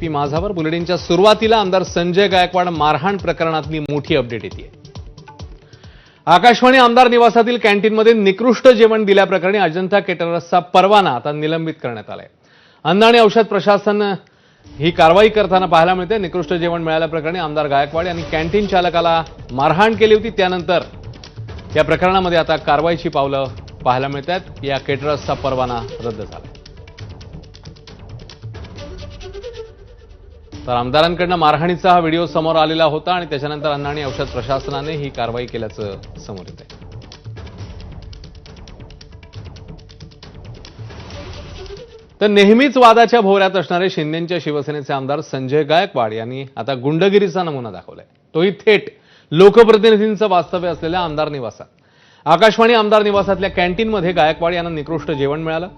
P माझावर बुलेटिनच्या सुरुवातीला आमदार संजय गायकवाड मारहाण प्रकरणातली मोठी अपडेट येते आकाशवाणी आमदार निवासातील कॅन्टीनमध्ये निकृष्ट जेवण दिल्याप्रकरणी अजंता केटरर्सचा परवाना आता निलंबित करण्यात आलाय. अन्न आणि औषध प्रशासन ही कारवाई करताना पाहायला मिळते. निकृष्ट जेवण मिळाल्याप्रकरणी आमदार गायकवाड यांनी कॅन्टीन चालकाला मारहाण केली होती. त्यानंतर या प्रकरणामध्ये आता कारवाईची पावलं पाहायला मिळत आहेत या केटरर्सचा परवाना रद्द झाला. तर आमदारांकडनं मारहाणीचा हा व्हिडिओ समोर आलेला होता आणि त्याच्यानंतर अन्न आणि औषध प्रशासनाने ही कारवाई केल्याचं समोर येत आहे तर नेहमीच वादाच्या भोवऱ्यात असणारे शिंदेच्या शिवसेनेचे आमदार संजय गायकवाड यांनी आता गुंडगिरीचा नमुना दाखवलाय. तोही थेट लोकप्रतिनिधींचं वास्तव्य असलेल्या आमदार निवासात. आकाशवाणी आमदार निवासातल्या कॅन्टीनमध्ये गायकवाड यांना निकृष्ट जेवण मिळालं.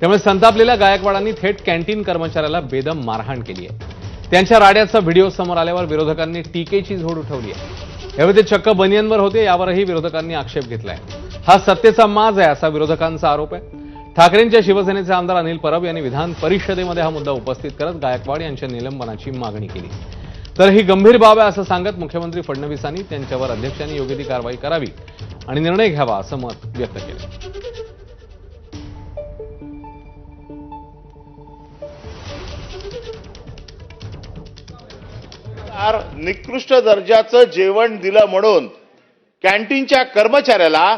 त्यामुळे संतापलेल्या गायकवाडांनी थेट कॅन्टीन कर्मचाऱ्याला बेदम मारहाण केली आहे त्यांच्या राड्याचा व्हिडिओ समोर आल्यावर विरोधकांनी टीकेची झोड उठवली आहे. यावेळी ते चक्क बनियनवर होते यावरही विरोधकांनी आक्षेप घेतलाय. हा सत्तेचा माज आहे असा विरोधकांचा आरोप आहे. ठाकरेंच्या शिवसेनेचे आमदार अनिल परब यांनी विधान परिषदेमध्ये हा मुद्दा उपस्थित करत गायकवाड यांच्या निलंबनाची मागणी केली. तर ही गंभीर बाब आहे असं सांगत मुख्यमंत्री फडणवीसांनी त्यांच्यावर अध्यक्षांनी योग्य ती कारवाई करावी आणि निर्णय घ्यावा असं मत व्यक्त केलं. फार निकृष्ट दर्जाचं जेवण दिलं म्हणून कॅन्टीनच्या कर्मचाऱ्याला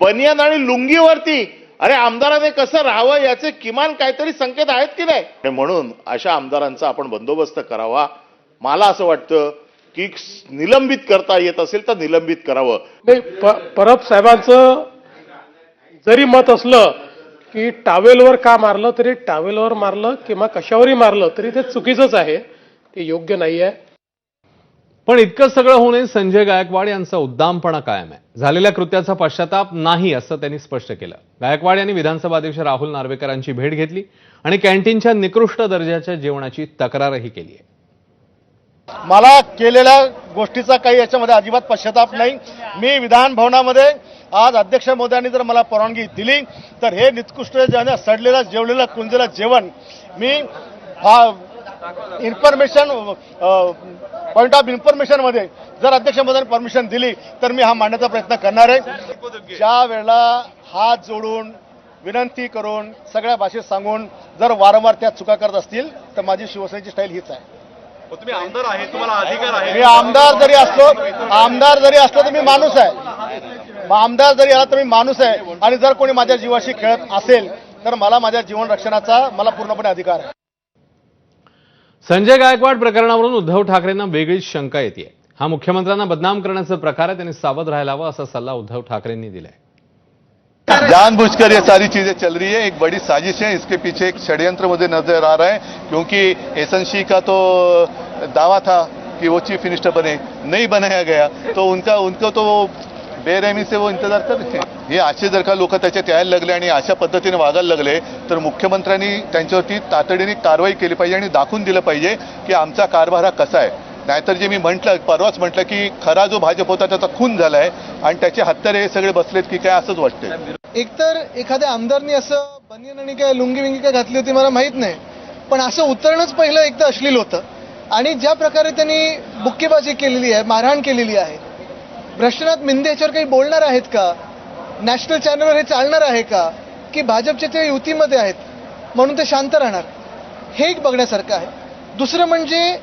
बनियान आणि लुंगीवरती अरे आमदाराने कसं राहावं याचे किमान काहीतरी संकेत आहेत की नाही? म्हणून अशा आमदारांचा आपण बंदोबस्त करावा. मला असं वाटतं की निलंबित करता येत असेल तर निलंबित करावं. नाही प- परब साहेबांचं जरी मत असलं की टावेलवर का मारलं तरी टावेलवर मारलं किंवा कशावरही मारलं तरी ते चुकीचंच आहे. ते योग्य नाही आहे पण इतकं सगळं होऊनही संजय गायकवाड यांचा उद्दामपणा कायम आहे. झालेल्या कृत्याचा पश्चाताप नाही असं त्यांनी स्पष्ट केलं. गायकवाड यांनी विधानसभा अध्यक्ष राहुल नार्वेकरांची भेट घेतली आणि कॅन्टीनच्या निकृष्ट दर्जाच्या जेवणाची तक्रारही केली आहे. मला केलेल्या गोष्टीचा काही याच्यामध्ये अजिबात पश्चाताप नाही. मी विधान भवनामध्ये आज अध्यक्ष मोदयांनी जर मला परवानगी दिली तर हे निकृष्ट सडलेलं जेवलेलं कुंजलेलं जेवण मी इन्फॉर्मेशन पॉईंट ऑफ इन्फॉर्मेशनमध्ये जर अध्यक्ष महोदयांनी परमिशन दिली तर मी हा मांडण्याचा प्रयत्न करणार आहे. ज्या वेळेला हात जोडून विनंती करून सगळ्या भाषेत सांगून जर वारंवार त्या चुका करत असतील तर माझी शिवसेनेची स्टाईल हीच आहे. तुम्ही आमदार आहे तुम्हाला अधिकार आहे. मी आमदार जरी असलो आमदार जरी असलो तर मी माणूस आहे. आमदार जरी आला तर मी माणूस आहे. आणि जर कोणी माझ्या जीवाशी खेळत असेल तर मला माझ्या जीवन रक्षणाचा मला पूर्णपणे अधिकार आहे. संजय गायकवाड प्रकरणावरून उद्धव ठाकरेंना वेगळीच शंका येते हा मुख्यमंत्र्यांना बदनाम करण्याचा प्रकार आहे त्यांनी सावध राहायला हवं असा सल्ला उद्धव ठाकरेंनी दिलाय. जानबूझकर ये सारी चीजें चल रही है एक बड़ी साजिश है इसके पीछे एक षड्यंत्र मुझे नजर आ रहा है क्योंकि एसएनसी का तो दावा था कि वो चीफ मिनिस्टर बने नहीं बनाया गया तो उनका उनको तो बेरहमी से वो इंतजार कर रहे हे असे जर का लोक त्याच्यात यायला लागले आणि अशा पद्धतीने वागायला लागले तर मुख्यमंत्र्यांनी त्यांच्यावरती तातडीने कारवाई केली पाहिजे आणि दाखवून दिलं पाहिजे की आमचा कारभार हा कसा आहे. नाहीतर जे मी म्हटलं परवाच म्हटलं की खरा जो भाजप होता त्याचा खून झाला आहे आणि त्याचे हत्यारे हे सगळे बसलेत की काय असंच वाटतंय. एकतर एखाद्या आमदारनी असं बनियन आणि काय लुंगी विंगी काय घातली होती मला माहीत नाही पण असं उतरणंच पहिलं एकदा अश्लील होतं. आणि ज्या प्रकारे त्यांनी बुक्केबाजी केलेली आहे मारहाण केलेली आहे भ्रष्टनाथ मिंदे याच्यावर काही बोलणार आहेत का? नॅशनल चॅनलवर हे चालणार आहे का? की भाजपचे ते युतीमध्ये आहेत? म्हणून ते शांत राहणार. हे एक बघण्यासारखं आहे. दुसरं म्हणजे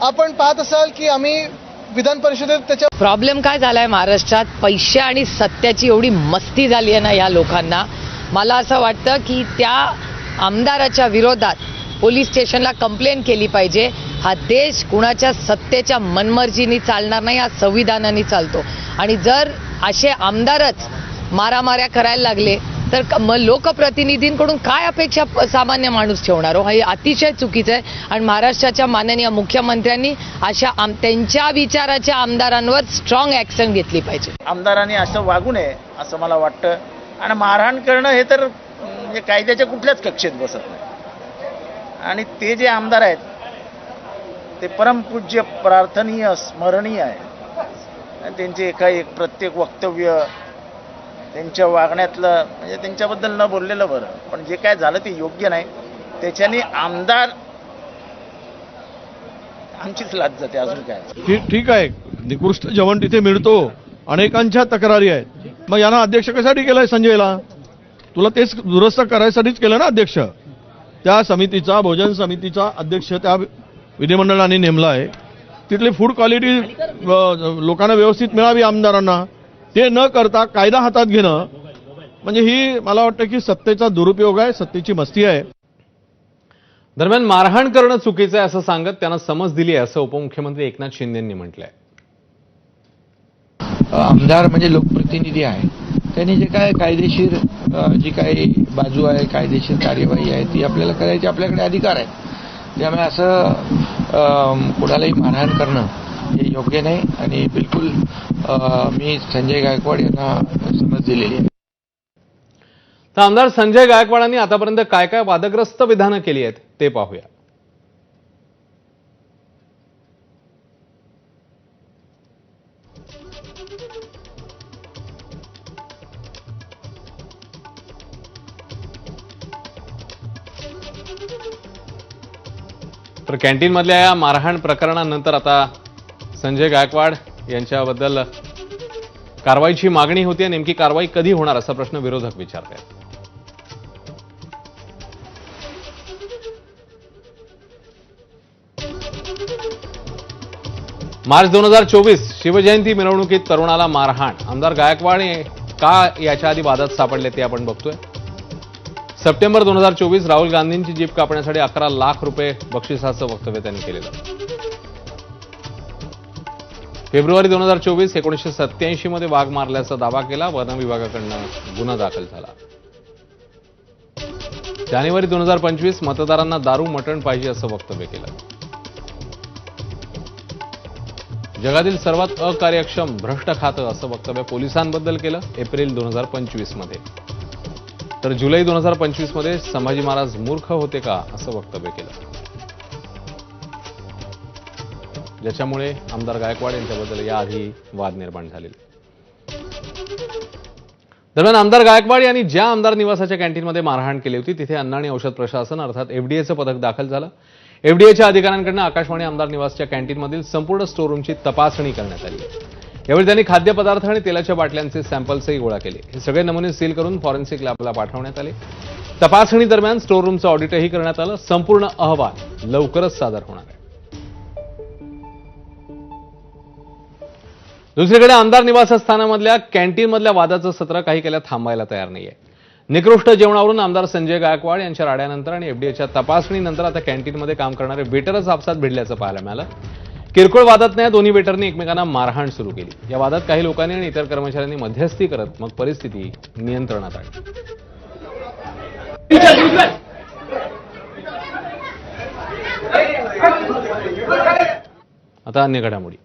आपण पाहत असाल की आम्ही विधान परिषदेत त्याच्या प्रॉब्लेम काय झालाय महाराष्ट्रात? पैसे आणि सत्याची एवढी मस्ती झाली आहे ना या लोकांना. मला असं वाटतं की त्या आमदाराच्या विरोधात पोलीस स्टेशनला कंप्लेंट केली पाहिजे. हा देश कुणाच्या सत्तेच्या मनमर्जीनी चालणार नाही हा संविधानाने चालतो. आणि जर असे आमदारच मारामाऱ्या करायला लागले तर मग लोकप्रतिनिधींकडून काय अपेक्षा सामान्य माणूस ठेवणार हो? हे अतिशय चुकीचं आहे. आणि महाराष्ट्राच्या माननीय मुख्यमंत्र्यांनी अशा आम त्यांच्या विचाराच्या आमदारांवर स्ट्रॉंग ॲक्शन घेतली पाहिजे. आमदारांनी असं वागू नये असं मला वाटतं. आणि मारहाण करणं हे तर म्हणजे कायद्याच्या कुठल्याच कक्षेत बसत नाही. आणि ते जे आमदार आहेत ते परमपूज्य प्रार्थनीय स्मरणीय आहे. आणि त्यांचे एका एक प्रत्येक वक्तव्य त्यांच्या वागण्यातलं म्हणजे त्यांच्याबद्दल न बोललेलं बरं पण जे काय झालं ते योग्य नाही. त्याच्याने आमदार आमचीच लाच जाते अजून काय. ठीक ठीक आहे. निकृष्ट जेवण तिथे मिळतो. अनेकांच्या तक्रारी आहेत. मग यांना अध्यक्ष कशासाठी केलंय संजयला? तुला तेच दुरुस्त करायसाठीच केलं ना अध्यक्ष? त्या समितीचा भोजन समितीचा अध्यक्ष त्या विधिमंडळाने नेमला आहे. तिथली फूड क्वालिटी लोकांना व्यवस्थित मिळावी आमदारांना. ते न करता कायदा हातात घेणं म्हणजे ही मला वाटतं की सत्तेचा दुरुपयोग आहे सत्तेची मस्ती आहे. दरम्यान मारहाण करणं चुकीचं आहे असं सांगत त्यांना समज दिली आहे असं उपमुख्यमंत्री एकनाथ शिंदेंनी म्हटलंय. आमदार म्हणजे लोकप्रतिनिधी आहे. त्यांनी जे काय कायदेशीर जी काही बाजू आहे कायदेशीर कार्यवाही आहे ती आपल्याला करायची आपल्याकडे अधिकार आहे. त्यामुळे असं कुणालाही मारहाण करणं हे योग्य नाही आणि बिलकुल मी संजय गायकवाड यांना समज दिलेली आहे. तर आमदार संजय गायकवाडांनी आतापर्यंत काय काय वादग्रस्त विधानं केली आहेत ते पाहूया. तर कॅन्टीनमधल्या या मारहाण प्रकरणानंतर आता संजय गायकवाड यांच्याबद्दल कारवाईची मागणी होती नेमकी कारवाई कधी होणार असा प्रश्न विरोधक विचारत आहेत. मार्च दोन हजार चोवीस शिवजयंती मिरवणुकीत तरुणाला मारहाण. आमदार गायकवाड का याच्या आधी वादात सापडले ते आपण बघतोय. सप्टेंबर दोन हजार चोवीस राहुल गांधींची जीप कापण्यासाठी अकरा लाख रुपये बक्षिसाचं वक्तव्य त्यांनी केलेलं फेब्रुवारी दोन हजार चोवीस एकोणीसशे सत्याऐंशी मध्ये वाघ मारल्याचा दावा केला. वन विभागाकडनं गुन्हा दाखल झाला. जानेवारी दोन हजार पंचवीस मतदारांना दारू मटण पाहिजे असं वक्तव्य केलं. जगातील सर्वात अकार्यक्षम भ्रष्ट खातं असं वक्तव्य पोलिसांबद्दल केलं एप्रिल दोन हजार पंचवीसमध्ये. तर जुलै दोन हजार पंचवीसमध्ये संभाजी महाराज मूर्ख होते का असं वक्तव्य केलं. ज्याच्यामुळे आमदार गायकवाड यांच्याबद्दल याआधी वाद निर्माण झालेले. दरम्यान आमदार गायकवाड यांनी ज्या आमदार निवासाच्या कॅन्टीनमध्ये मारहाण केली होती तिथे अन्न आणि औषध प्रशासन अर्थात एफडीएचं पथक दाखल झालं. एफडीएच्या अधिकाऱ्यांकडून आकाशवाणी आमदार निवासच्या कॅन्टीनमधील संपूर्ण स्टोरूमची तपासणी करण्यात आली. यावेळी त्यांनी खाद्यपदार्थ आणि तेलाच्या बाटल्यांचे सॅम्पल्सही गोळा केले. हे सगळे नमुने सील करून फॉरेन्सिक लॅबला पाठवण्यात आले. तपासणी दरम्यान स्टोर रूमचं ऑडिटही करण्यात आलं. संपूर्ण अहवाल लवकरच सादर होणार आहे. दुसरीकडे आमदार निवासस्थानामधल्या कॅन्टीनमधल्या वादाचं सत्र काही केल्या थांबायला तयार नाहीये. निकृष्ट जेवणावरून आमदार संजय गायकवाड यांच्या राड्यानंतर आणि एफडीएच्या तपासणीनंतर आता कॅन्टीनमध्ये काम करणारे वेटरच आपसात भिडल्याचं पाहायला मिळालं. किरकोळ वादातल्या नाही दोन्ही वेटरनी एकमेकांना मारहाण सुरू केली. या वादात काही लोकांनी आणि इतर कर्मचाऱ्यांनी मध्यस्थी करत मग परिस्थिती नियंत्रणात आणली आता अन्य घडामोडी.